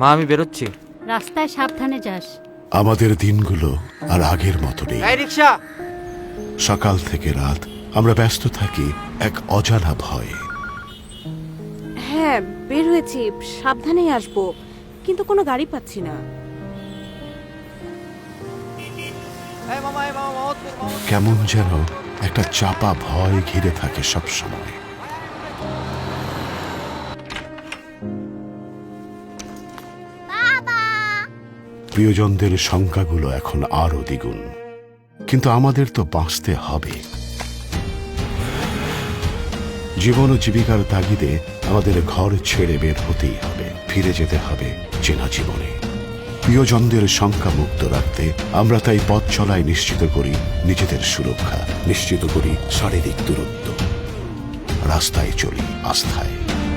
মা আমি বেরোচ্ছি। রাস্তায় সাবধানে যাস। আমাদের দিনগুলো আর আগের মতো নেই। রিক্সা সকাল থেকে রাত আমরা ব্যস্ত থাকি এক অজানা ভয়ে। হ্যাঁ বের হয়েছি সাবধানেই আসব কিন্তু কোনো গাড়ি পাচ্ছি না। কেমন যেন একটা চাপা ভয় ঘিরে থাকে সব সময়। প্রিয়জনদের সংখ্যাগুলো এখন আরও দ্বিগুণ। কিন্তু আমাদের তো বাঁচতে হবে। জীবন ও জীবিকার তাগিদে আমাদের ঘর ছেড়ে বের হতেই হবে। ফিরে যেতে হবে চেনা জীবনে। প্রিয়জনদের সংখ্যা মুক্ত রাখতে আমরা তাই পথ চলায় নিশ্চিত করি নিজেদের সুরক্ষা, নিশ্চিত করি শারীরিক দূরত্ব। রাস্তায় চলি, আস্থায়।